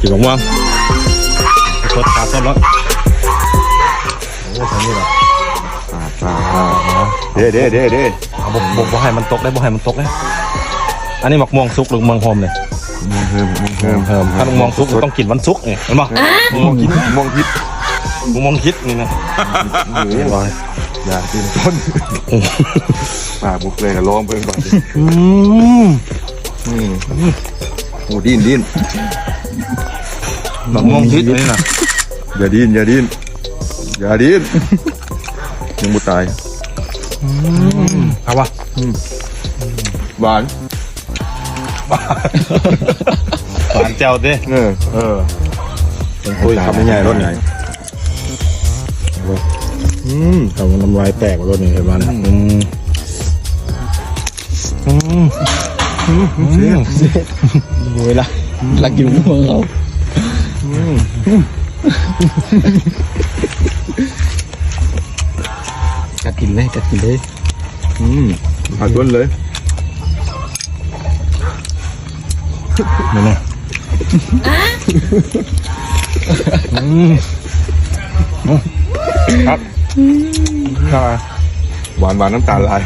กินมะม่วงสดขาดสดแล้วโอ้ทางนี้เหรอเด้เด้เด้เด้เอาบ่บ่บ่ให้มันตกได้บ่ให้มันตกได้อันนี้หมักม่วงสุกหรือม่วงหอมเนี่ยมองเพิ่มมองเพิ่มเพิ่มถ้าม่วงสุกต้องกินวันสุกไงเห็นป่ะม่วงคิดมองพิษม่วงคิดนี่นะหมูอยากกินต้นปากบุกเลยกับล้อมเพิ่มก่อนอืมอืมโอ้ดิ้นดิ้นห มักม่วงคิดนี่นะอย่าดิ้นอย่าดิ้นอย่าดิ้นยังบ่ตายเอาวะหวานหวานแจ่วดิเออเออเป็นคุยคำใหญ่รถใหญ่อืมแต่ว่าน้ำลายแตกรถนี่เห็นป่ะเนี่ยอืมอืมอืมอืมโวยละลักกินมะม่วงเขา กัดกินเลยกัดกินเลย อืมขาดต้นเลยนี่นะอืมครับครับหวานหวานน้ำตาลลาย